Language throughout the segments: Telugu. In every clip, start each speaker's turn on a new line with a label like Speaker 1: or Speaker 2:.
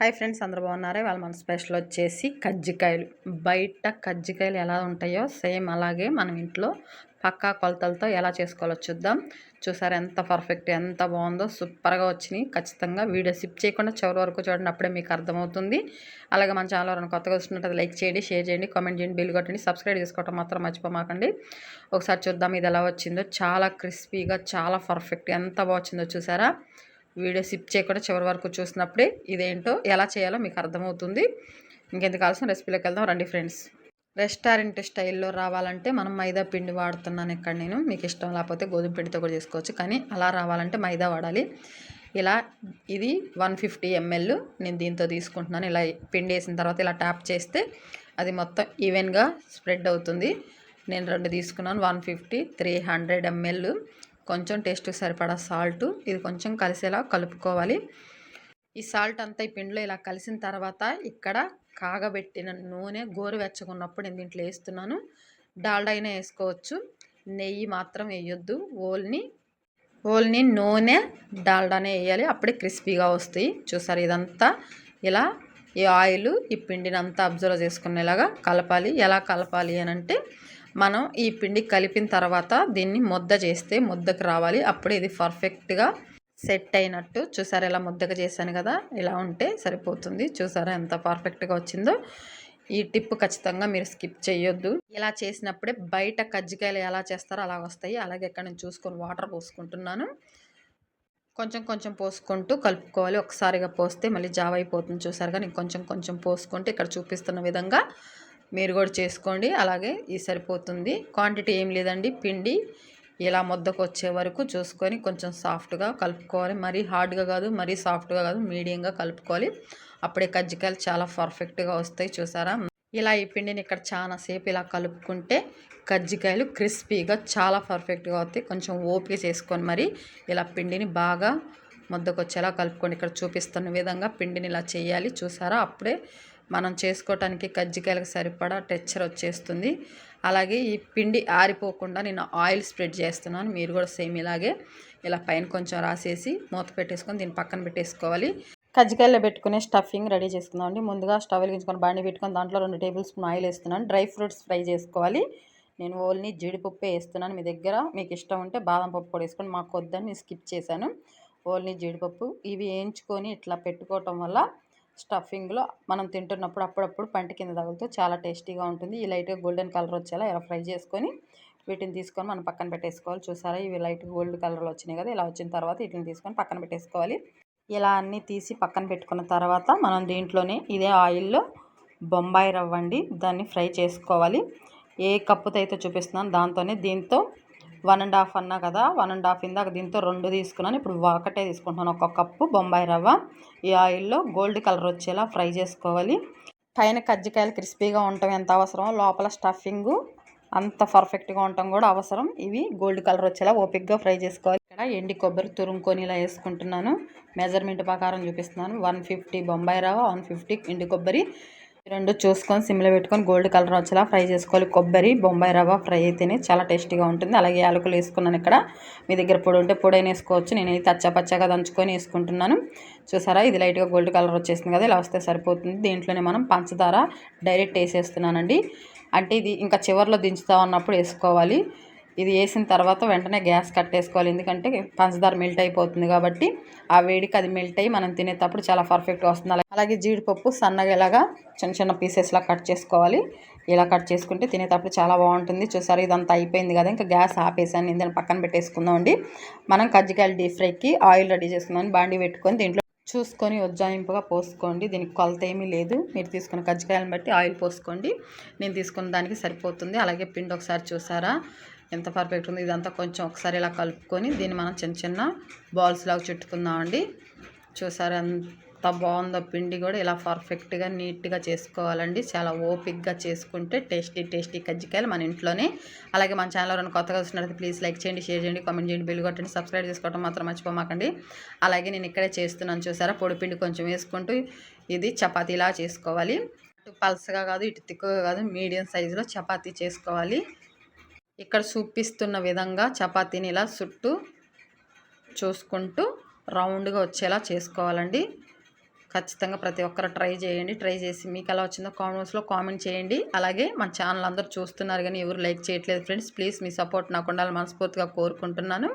Speaker 1: హాయ్ ఫ్రెండ్స్ అందరూ బాగున్నారా? వాళ్ళ మన స్పెషల్ వచ్చేసి కజ్జికాయలు. బయట కజ్జికాయలు ఎలా ఉంటాయో సేమ్ అలాగే మనం ఇంట్లో పక్కా కొలతలతో ఎలా చేసుకోవాలో చూద్దాం. చూసారు ఎంత పర్ఫెక్ట్ ఎంత బాగుందో సూపర్గా వచ్చినాయి. ఖచ్చితంగా వీడియో స్కిప్ చేయకుండా చివరి వరకు చూడండి అప్పుడే మీకు అర్థమవుతుంది. అలాగే మన ఛానల్ ఎవరైనా కొత్తగా వస్తున్నట్టు లైక్ చేయండి షేర్ చేయండి కామెంట్ చేయండి బిల్ కొట్టండి సబ్స్క్రైబ్ చేసుకోవటం మాత్రం మర్చిపోమాకండి. ఒకసారి చూద్దాం ఇది ఎలా వచ్చిందో. చాలా క్రిస్పీగా చాలా పర్ఫెక్ట్ ఎంత బాగా వచ్చిందో చూసారా? వీడియో సిప్ చేయకుండా చివరి వరకు చూసినప్పుడే ఇదేంటో ఎలా చేయాలో మీకు అర్థమవుతుంది. ఇంకెందుకు కావాల్సిన రెసిపీలోకి వెళ్దాం. రండి ఫ్రెండ్స్. రెస్టారెంట్ స్టైల్లో రావాలంటే మనం మైదా పిండి వాడుతున్నాను ఇక్కడ నేను. మీకు ఇష్టం లేకపోతే గోధుమ పిండితో కూడా చేసుకోవచ్చు. కానీ అలా రావాలంటే మైదా వాడాలి. ఇలా ఇది వన్ ఫిఫ్టీ ఎంఎల్ నేను దీంతో తీసుకుంటున్నాను. ఇలా పిండి వేసిన తర్వాత ఇలా ట్యాప్ చేస్తే అది మొత్తం ఈవెన్గా స్ప్రెడ్ అవుతుంది. నేను రెండు తీసుకున్నాను. One fifty three hundred ml కొంచెం టేస్ట్ సరిపడా సాల్ట్. ఇది కొంచెం కలిసేలా కలుపుకోవాలి. ఈ సాల్ట్ అంతా ఈ పిండిలో ఇలా కలిసిన తర్వాత ఇక్కడ కాగబెట్టిన నూనె గోరువెచ్చకున్నప్పుడు నేను దీంట్లో వేస్తున్నాను. డాల్డా అయినా వేసుకోవచ్చు. నెయ్యి మాత్రం వేయొద్దు. ఓల్ని ఓల్ని నూనె డాల్డానే వేయాలి. అప్పుడే క్రిస్పీగా వస్తాయి. చూసారు ఇదంతా? ఇలా ఈ ఆయిల్ ఈ పిండిని అంతా అబ్జర్వ్ చేసుకునేలాగా కలపాలి. ఎలా కలపాలి అని అంటే మనం ఈ పిండి కలిపిన తర్వాత దీన్ని ముద్ద చేస్తే ముద్దకు రావాలి. అప్పుడు ఇది పర్ఫెక్ట్గా సెట్ అయినట్టు. చూసారా ఇలా ముద్దగా చేశాను కదా? ఇలా ఉంటే సరిపోతుంది. చూసారా ఎంత పర్ఫెక్ట్గా వచ్చిందో? ఈ టిప్ ఖచ్చితంగా మీరు స్కిప్ చేయొద్దు. ఇలా చేసినప్పుడే బయట కజ్జికాయలు ఎలా చేస్తారో అలా వస్తాయి. అలాగే ఇక్కడ నేను చూసుకొని వాటర్ పోసుకుంటున్నాను. కొంచెం కొంచెం పోసుకుంటూ కలుపుకోవాలి. ఒకసారిగా పోస్తే మళ్ళీ జావ అయిపోతుంది. చూసారు కానీ కొంచెం కొంచెం పోసుకుంటూ ఇక్కడ చూపిస్తున్న విధంగా మీరు కూడా చేసుకోండి. అలాగే ఈ సరిపోతుంది. క్వాంటిటీ ఏం లేదండి. పిండి ఇలా ముద్దకు వచ్చే వరకు చూసుకొని కొంచెం సాఫ్ట్గా కలుపుకోవాలి. మరీ హార్డ్గా కాదు మరీ సాఫ్ట్గా కాదు మీడియంగా కలుపుకోవాలి. అప్పుడే కజ్జికాయలు చాలా పర్ఫెక్ట్గా వస్తాయి. చూసారా? ఇలా ఈ పిండిని ఇక్కడ చాలా సేపు ఇలా కలుపుకుంటే కజ్జికాయలు క్రిస్పీగా చాలా పర్ఫెక్ట్గా అవుతాయి. కొంచెం ఓపిక చేసుకొని మరి. ఇలా పిండిని బాగా ముద్దకు వచ్చేలా కలుపుకొని ఇక్కడ చూపిస్తున్న విధంగా పిండిని ఇలా చేయాలి. చూసారా? అప్పుడే మనం చేసుకోవటానికి కజ్జికాయలకు సరిపడా టెక్చర్ వచ్చేస్తుంది. అలాగే ఈ పిండి ఆరిపోకుండా నేను ఆయిల్ స్ప్రెడ్ చేస్తున్నాను. మీరు కూడా సేమ్ ఇలాగే ఇలా పైన కొంచెం రాసేసి మూత పెట్టేసుకొని దీన్ని పక్కన పెట్టేసుకోవాలి. కజ్జికాయలో పెట్టుకునే స్టఫింగ్ రెడీ చేసుకుందామండి ముందుగా స్టవ్ వెలిగించుకొని బాండి పెట్టుకొని దాంట్లో రెండు టేబుల్ స్పూన్ ఆయిల్ వేస్తున్నాను. డ్రై ఫ్రూట్స్ ఫ్రై చేసుకోవాలి. నేను ఓన్లీ జీడిపప్పు వేస్తున్నాను. మీ దగ్గర మీకు ఇష్టం ఉంటే బాదం పప్పు కూడా వేసుకొని మాకు వద్దని స్కిప్ చేశాను. ఓన్లీ జీడిపప్పు. ఇవి వేయించుకొని ఇట్లా పెట్టుకోవటం వల్ల స్టఫింగ్లో మనం తింటున్నప్పుడు అప్పుడప్పుడు పంట కింద తగులుతూ చాలా టేస్టీగా ఉంటుంది. ఈ లైట్గా గోల్డెన్ కలర్ వచ్చేలా ఇలా ఫ్రై చేసుకొని వీటిని తీసుకొని మనం పక్కన పెట్టేసుకోవాలి. చూసారా? ఇవి లైట్ గోల్డ్ కలర్లో వచ్చినాయి కదా! ఇలా వచ్చిన తర్వాత వీటిని తీసుకొని పక్కన పెట్టేసుకోవాలి. ఇలా అన్నీ తీసి పక్కన పెట్టుకున్న తర్వాత మనం దీంట్లోనే ఇదే ఆయిల్లో బొంబాయి రవ్వ అండి. దాన్ని ఫ్రై చేసుకోవాలి. ఏ కప్పుతో అయితే చూపిస్తున్నాను దాంతోనే దీంతో వన్ అండ్ హాఫ్ అన్నా కదా వన్ అండ్ హాఫ్ ఇందాక దీంతో రెండు తీసుకున్నాను. ఇప్పుడు ఒకటే తీసుకుంటున్నాను. ఒక కప్పు బొంబాయి రవ్వ. ఈ ఆయిల్లో గోల్డ్ కలర్ వచ్చేలా ఫ్రై చేసుకోవాలి. పైన కజ్జికాయలు క్రిస్పీగా ఉండటం ఎంత అవసరం లోపల స్టఫింగ్ అంత పర్ఫెక్ట్గా ఉండటం కూడా అవసరం. ఇవి గోల్డ్ కలర్ వచ్చేలా ఓపిక్గా ఫ్రై చేసుకోవాలి. ఇక్కడ ఎండి కొబ్బరి తురుముకొని ఇలా వేసుకుంటున్నాను. మెజర్మెంట్ ప్రకారం చూపిస్తున్నాను. వన్ ఫిఫ్టీ బొంబాయి రవ్వ వన్ ఫిఫ్టీ ఎండి కొబ్బరి. రెండు చూసుకొని సిమ్లో పెట్టుకొని గోల్డ్ కలర్ వచ్చేలా ఫ్రై చేసుకోవాలి. కొబ్బరి బొంబాయి రవ్వ ఫ్రై అయితేనే చాలా టేస్టీగా ఉంటుంది. అలాగే యాలకులు వేసుకున్నాను ఇక్కడ. మీ దగ్గర పొడి ఉంటే పొడైన వేసుకోవచ్చు. నేనైతే పచ్చపచ్చగా దంచుకొని వేసుకుంటున్నాను. చూసారా? ఇది లైట్గా గోల్డ్ కలర్ వచ్చేసింది కదా ఇలా వస్తే సరిపోతుంది. దీంట్లోనే మనం పంచదార డైరెక్ట్ వేసేస్తున్నానండి. అంటే ఇది ఇంకా చివరిలో దించుతా ఉన్నప్పుడు వేసుకోవాలి. ఇది వేసిన తర్వాత వెంటనే గ్యాస్ కట్టేసుకోవాలి. ఎందుకంటే పంచదార మెల్ట్ అయిపోతుంది కాబట్టి ఆ వేడికి అది మెల్ట్ అయ్యి మనం తినేటప్పుడు చాలా పర్ఫెక్ట్గా వస్తుంది. అలాగే జీడిపప్పు సన్నగా ఇలాగా చిన్న చిన్న పీసెస్లా కట్ చేసుకోవాలి. ఇలా కట్ చేసుకుంటే తినేటప్పుడు చాలా బాగుంటుంది. చూసారు ఇదంతా అయిపోయింది కదా. ఇంకా గ్యాస్ ఆపేసాను. నేను పక్కన పెట్టేసుకుందామండి మనం కజ్జికాయలు డీప్ ఫ్రైకి ఆయిల్ రెడీ చేసుకుందాం. బాండి పెట్టుకొని దీంట్లో చూసుకొని ఉజ్జాయింపుగా పోసుకోండి. దీనికి కొలత ఏమీ లేదు. మీరు తీసుకున్న కజ్జికాయలను బట్టి ఆయిల్ పోసుకోండి. నేను తీసుకున్న దానికి సరిపోతుంది. అలాగే పిండి ఒకసారి చూసారా? ఎంత పర్ఫెక్ట్ ఉంది ఇదంతా కొంచెం ఒకసారి ఇలా కలుపుకొని దీన్ని మనం చిన్న చిన్న బాల్స్ లాగా చుట్టుకుందామండి చూసారు ఎంత బాగుందో పిండి కూడా ఇలా పర్ఫెక్ట్గా నీట్గా చేసుకోవాలండి. చాలా ఓపిక్గా చేసుకుంటే టేస్టీ టేస్టీ కజ్జికాయలు మన ఇంట్లోనే. అలాగే మన ఛానల్ రెండు కొత్తగా వస్తున్నట్టు ప్లీజ్ లైక్ చేయండి షేర్ చేయండి కామెంట్ చేయండి బిల్ కొట్టండి సబ్స్క్రైబ్ చేసుకోవడం మాత్రం మర్చిపోమాకండి. అలాగే నేను ఇక్కడే చేస్తున్నాను చూసారా పొడి పిండి కొంచెం వేసుకుంటూ ఇది చపాతీలా చేసుకోవాలి. ఇటు పల్సగా కాదు ఇటు తిక్కుగా కాదు మీడియం సైజులో చపాతీ చేసుకోవాలి. ఇక్కడ చూపిస్తున్న విధంగా చపాతీని ఇలా చుట్టూ చూసుకుంటూ రౌండ్గా వచ్చేలా చేసుకోవాలండి. ఖచ్చితంగా ప్రతి ఒక్కరు ట్రై చేయండి. ట్రై చేసి మీకు ఎలా వచ్చిందో కామెంట్స్లో కామెంట్ చేయండి. అలాగే మన ఛానల్ అందరూ చూస్తున్నారు కానీ ఎవరు లైక్ చేయట్లేదు ఫ్రెండ్స్ ప్లీజ్ మీ సపోర్ట్ నాకు ఉండాలని మనస్ఫూర్తిగా కోరుకుంటున్నాను.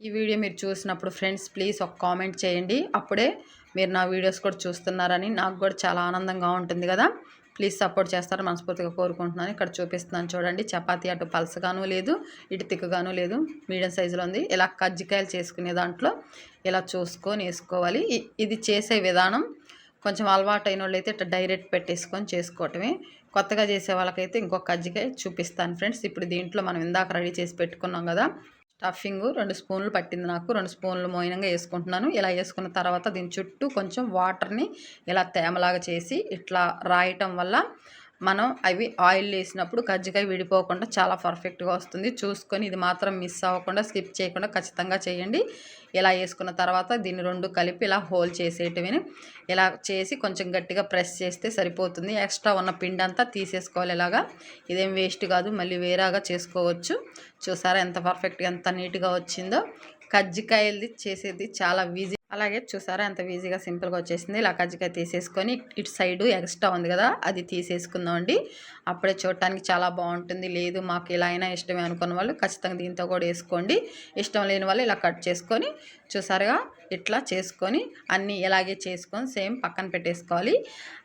Speaker 1: ఈ వీడియో మీరు చూసినప్పుడు ఫ్రెండ్స్ ప్లీజ్ ఒక కామెంట్ చేయండి. అప్పుడే మీరు నా వీడియోస్ కూడా చూస్తున్నారని నాకు కూడా చాలా ఆనందంగా ఉంటుంది కదా. ప్లీజ్ సపోర్ట్ చేస్తారని మనస్ఫూర్తిగా కోరుకుంటున్నాను. ఇక్కడ చూపిస్తున్నాను చూడండి. చపాతీ అటు పలసగాను లేదు ఇటు తిక్కగాను లేదు. మీడియం సైజులో ఉంది. ఇలా కజ్జికాయలు చేసుకునే దాంట్లో ఇలా చూసుకొని వేసుకోవాలి. ఇది చేసే విధానం కొంచెం అలవాటు అయిన వాళ్ళు అయితే ఇట్లా డైరెక్ట్ పెట్టేసుకొని చేసుకోవటమే. కొత్తగా చేసే వాళ్ళకైతే ఇంకొక కజ్జికాయ చూపిస్తాను ఫ్రెండ్స్. ఇప్పుడు దీంట్లో మనం ఇందాక రెడీ చేసి పెట్టుకున్నాం కదా స్టఫింగ్ రెండు స్పూన్లు పట్టింది నాకు. రెండు స్పూన్లు మోయినంగా వేసుకుంటున్నాను. ఇలా వేసుకున్న తర్వాత దీని చుట్టూ కొంచెం వాటర్ని ఇలా తేమలాగా చేసి ఇట్లా రాయటం వల్ల మనం అవి ఆయిల్ వేసినప్పుడు కజ్జికాయ విడిపోకుండా చాలా పర్ఫెక్ట్గా వస్తుంది. చూసుకొని ఇది మాత్రం మిస్ అవ్వకుండా స్కిప్ చేయకుండా ఖచ్చితంగా చేయండి. ఇలా వేసుకున్న తర్వాత దీన్ని రెండు కలిపి ఇలా హోల్ చేసేటివిని ఇలా చేసి కొంచెం గట్టిగా ప్రెస్ చేస్తే సరిపోతుంది. ఎక్స్ట్రా ఉన్న పిండి అంతా తీసేసుకోవాలి ఇలాగా. ఇదేం వేస్ట్ కాదు మళ్ళీ వేరేగా చేసుకోవచ్చు. చూసారా ఎంత పర్ఫెక్ట్గా ఎంత నీట్గా వచ్చిందో. కజ్జికాయలది చేసేది చాలా ఈజీ అలాగే చూసారా ఎంత ఈజీగా సింపుల్గా వచ్చేసింది. ఇలా కజ్జికాయ తీసేసుకొని ఇటు సైడు ఎక్స్ట్రా ఉంది కదా అది తీసేసుకుందామండి అప్పుడే చూడటానికి చాలా బాగుంటుంది. లేదు మాకు ఇలా అయినా ఇష్టమే అనుకున్న వాళ్ళు ఖచ్చితంగా దీంతో కూడా వేసుకోండి. ఇష్టం లేని వాళ్ళు ఇలా కట్ చేసుకొని చూసారుగా ఇట్లా చేసుకొని అన్నీ ఇలాగే చేసుకొని సేమ్ పక్కన పెట్టేసుకోవాలి.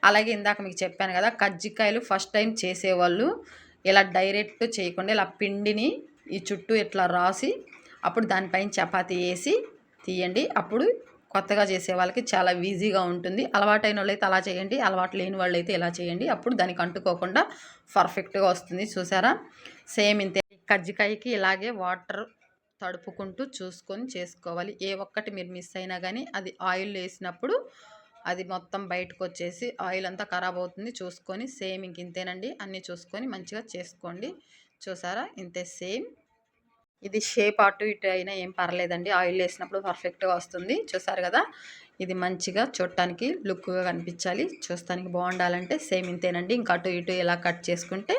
Speaker 1: అలాగే ఇందాక మీకు చెప్పాను కదా కజ్జికాయలు ఫస్ట్ టైం చేసేవాళ్ళు ఇలా డైరెక్ట్ చేయకుండా ఇలా పిండిని ఈ చుట్టూ ఇట్లా రాసి అప్పుడు దానిపైన చపాతీ వేసి తీయండి. అప్పుడు కొత్తగా చేసే వాళ్ళకి చాలా ఈజీగా ఉంటుంది. అలవాటైన వాళ్ళైతే అలా చేయండి. అలవాటు లేని వాళ్ళు అయితే ఇలా చేయండి. అప్పుడు దానికి అంటుకోకుండా పర్ఫెక్ట్గా వస్తుంది. చూసారా? సేమ్ ఇంతే. కజ్జికాయకి ఇలాగే వాటర్ తడుపుకుంటూ చూసుకొని చేసుకోవాలి. ఏ ఒక్కటి మీరు మిస్ అయినా కానీ అది ఆయిల్ వేసినప్పుడు అది మొత్తం బయటకు వచ్చేసి ఆయిల్ అంతా ఖరాబ్ అవుతుంది. చూసుకొని సేమ్ ఇంక ఇంతేనండి. అన్నీ చూసుకొని మంచిగా చేసుకోండి. చూసారా? ఇంతే సేమ్. ఇది షేప్ అటు ఇటు అయినా ఏం పర్లేదండి. ఆయిల్ వేసినప్పుడు పర్ఫెక్ట్గా వస్తుంది. చూసారు కదా? ఇది మంచిగా చూడటానికి లుక్గా కనిపించాలి. చూస్తానికి బాగుండాలంటే సేమ్ ఇంతేనండి. ఇంకా అటు ఇటు ఇలా కట్ చేసుకుంటే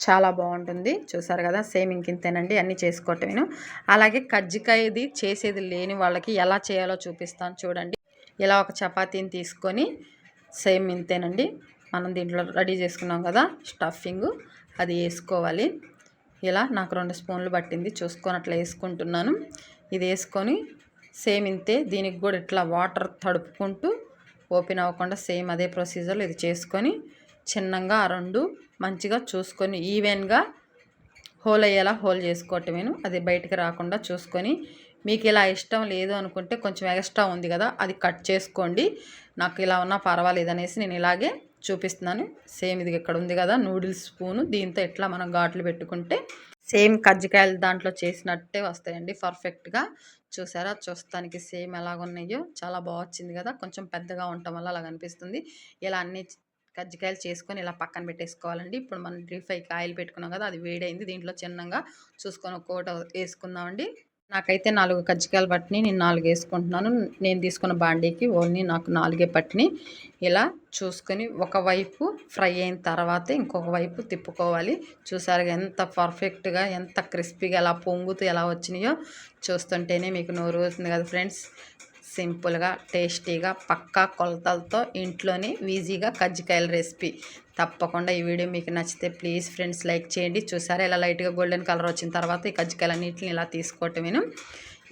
Speaker 1: చాలా బాగుంటుంది. చూసారు కదా? సేమ్ ఇంక ఇంతేనండి. అన్నీ చేసుకోవటమేను. అలాగే కజ్జికాయది చేసేది లేని వాళ్ళకి ఎలా చేయాలో చూపిస్తాను చూడండి. ఇలా ఒక చపాతీని తీసుకొని సేమ్ ఇంతేనండి. మనం దీంట్లో రెడీ చేసుకున్నాం కదా? స్టఫింగ్ అది వేసుకోవాలి. ఇలా నాకు రెండు స్పూన్లు పట్టింది. చూసుకొని అట్లా వేసుకుంటున్నాను. ఇది వేసుకొని సేమ్ ఇంతే. దీనికి కూడా ఇట్లా వాటర్ తడుపుకుంటూ ఓపెన్ అవ్వకుండా సేమ్ అదే ప్రొసీజర్లో ఇది చేసుకొని చిన్నగా ఆ రెండు మంచిగా చూసుకొని ఈవెన్గా హోల్ అయ్యేలా హోల్ చేసుకోవటమేను అది బయటికి రాకుండా చూసుకొని మీకు ఇలా ఇష్టం లేదు అనుకుంటే కొంచెం ఎక్స్ట్రా ఉంది కదా అది కట్ చేసుకోండి. నాకు ఇలా ఉన్నా పర్వాలేదు అనేసి నేను ఇలాగే చూపిస్తున్నాను. సేమ్ ఇది ఇక్కడ ఉంది కదా నూడిల్స్ స్పూను. దీంతో ఎట్లా మనం ఘాట్లు పెట్టుకుంటే సేమ్ కజ్జికాయలు దాంట్లో చేసినట్టే వస్తాయండి పర్ఫెక్ట్గా. చూసారా? చూస్తానికి సేమ్ ఎలాగున్నాయో. చాలా బాగా వచ్చింది కదా కొంచెం పెద్దగా ఉండటం వల్ల అలా కనిపిస్తుంది ఇలా అన్ని కజ్జికాయలు చేసుకొని ఇలా పక్కన పెట్టేసుకోవాలండి. ఇప్పుడు మనం డీప్ ఫ్రైకి ఆయిల్ పెట్టుకున్నాం కదా అది వేడైంది. దీంట్లో చిన్నగా చూసుకొని ఒక్కోట వేసుకుందామండి. నాకైతే నాలుగు కజ్జికాయలు పట్టిని నేను నాలుగు వేసుకుంటున్నాను. నేను తీసుకున్న బాండీకి ఓన్లీ నాకు నాలుగే పట్టిని ఇలా చూసుకొని ఒకవైపు ఫ్రై అయిన తర్వాత ఇంకొక వైపు తిప్పుకోవాలి. చూసారు ఎంత పర్ఫెక్ట్గా ఎంత క్రిస్పీగా ఎలా పొంగుతూ ఎలా వచ్చినాయో చూస్తుంటేనే మీకు నోరు వస్తుంది కదా ఫ్రెండ్స్. సింపుల్గా టేస్టీగా పక్కా కొలతలతో ఇంట్లోనే ఈజీగా కజ్జికాయల రెసిపీ. తప్పకుండా ఈ వీడియో మీకు నచ్చితే ప్లీజ్ ఫ్రెండ్స్ లైక్ చేయండి. చూసారా ఇలా లైట్గా గోల్డెన్ కలర్ వచ్చిన తర్వాత ఈ కజ్జికాయలన్నింటిని ఇలా తీసుకోవటమేను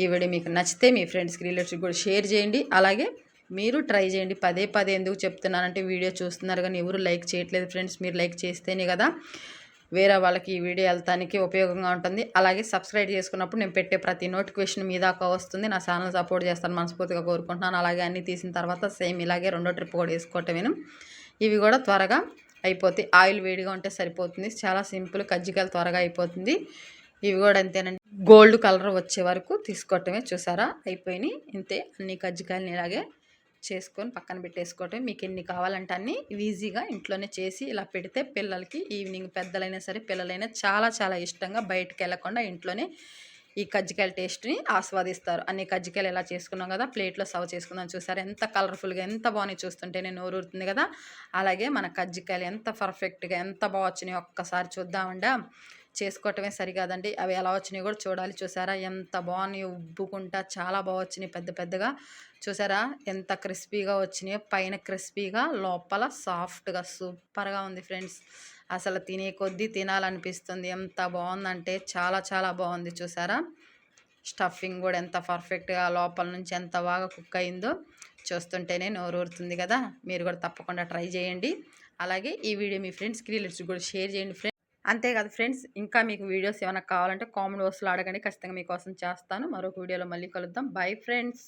Speaker 1: ఈ వీడియో మీకు నచ్చితే మీ ఫ్రెండ్స్కి రిలేటివ్స్ కూడా షేర్ చేయండి. అలాగే మీరు ట్రై చేయండి. పదే పదే ఎందుకు చెప్తున్నానంటే వీడియో చూస్తున్నారు కానీ ఎవరు లైక్ చేయట్లేదు ఫ్రెండ్స్. మీరు లైక్ చేస్తేనే కదా వేరే వాళ్ళకి ఈ వీడియో వెళ్తానికి ఉపయోగంగా ఉంటుంది. అలాగే సబ్స్క్రైబ్ చేసుకున్నప్పుడు నేను పెట్టే ప్రతి నోటిఫికేషన్ మీ దాకా వస్తుంది. నా ఛానల్ సపోర్ట్ చేస్తాను మనస్ఫూర్తిగా కోరుకుంటున్నాను. అలాగే అన్నీ తీసిన తర్వాత సేమ్ ఇలాగే రెండో ట్రిప్ కూడా వేసుకోవటమేను. ఇవి కూడా త్వరగా అయిపోతాయి. ఆయిల్ వేడిగా ఉంటే సరిపోతుంది. చాలా సింపుల్ కజ్జికాయలు త్వరగా అయిపోతుంది. ఇవి కూడా అంతేనండి. గోల్డ్ కలర్ వచ్చే వరకు తీసుకోవటమే చూసారా? అయిపోయినాయి. ఇంతే. అన్ని కజ్జికాయలని ఇలాగే చేసుకొని పక్కన పెట్టేసుకోవటం. మీకు ఎన్ని కావాలంటే అన్ని ఈజీగా ఇంట్లోనే చేసి ఇలా పెడితే పిల్లలకి ఈవినింగ్ పెద్దలైనా సరే పిల్లలైనా చాలా చాలా ఇష్టంగా బయటకు వెళ్ళకుండా ఇంట్లోనే ఈ కజ్జికాయల టేస్ట్ని ఆస్వాదిస్తారు. అన్ని కజ్జికాయలు ఎలా చేసుకున్నాం కదా ప్లేట్లో సర్వ్ చేసుకుందాం చూసారు? ఎంత కలర్ఫుల్గా ఎంత బాగున్నాయి చూస్తుంటేనే నేను ఊరుతుంది కదా. అలాగే మన కజ్జికాయలు ఎంత పర్ఫెక్ట్గా ఎంత బాగా వచ్చినాయి ఒక్కసారి చూద్దామండా. చేసుకోవటమే సరికాదండి. అవి ఎలా వచ్చినాయి కూడా చూడాలి. చూసారా? ఎంత బాగున్నాయి ఉబ్బుకుంటా చాలా బాగా వచ్చినాయి పెద్ద పెద్దగా. చూసారా? ఎంత క్రిస్పీగా వచ్చినాయో పైన క్రిస్పీగా లోపల సాఫ్ట్గా సూపర్గా ఉంది ఫ్రెండ్స్. అసలు తినే కొద్దీ తినాలనిపిస్తుంది. ఎంత బాగుందంటే చాలా చాలా బాగుంది. చూసారా? స్టఫింగ్ కూడా ఎంత పర్ఫెక్ట్గా లోపల నుంచి ఎంత బాగా కుక్ అయిందో చూస్తుంటేనే నోరూరుతుంది కదా. మీరు కూడా తప్పకుండా ట్రై చేయండి. అలాగే ఈ వీడియో మీ ఫ్రెండ్స్కి రిలేట్స్ కూడా షేర్ చేయండి ఫ్రెండ్స్. అంతేకాదు ఫ్రెండ్స్ ఇంకా మీకు వీడియోస్ ఏమైనా కావాలంటే కామెంట్ బాక్స్లో అడగండి. ఖచ్చితంగా మీకోసం చేస్తాను. మరొక వీడియోలో మళ్ళీ కలుద్దాం. Bye friends.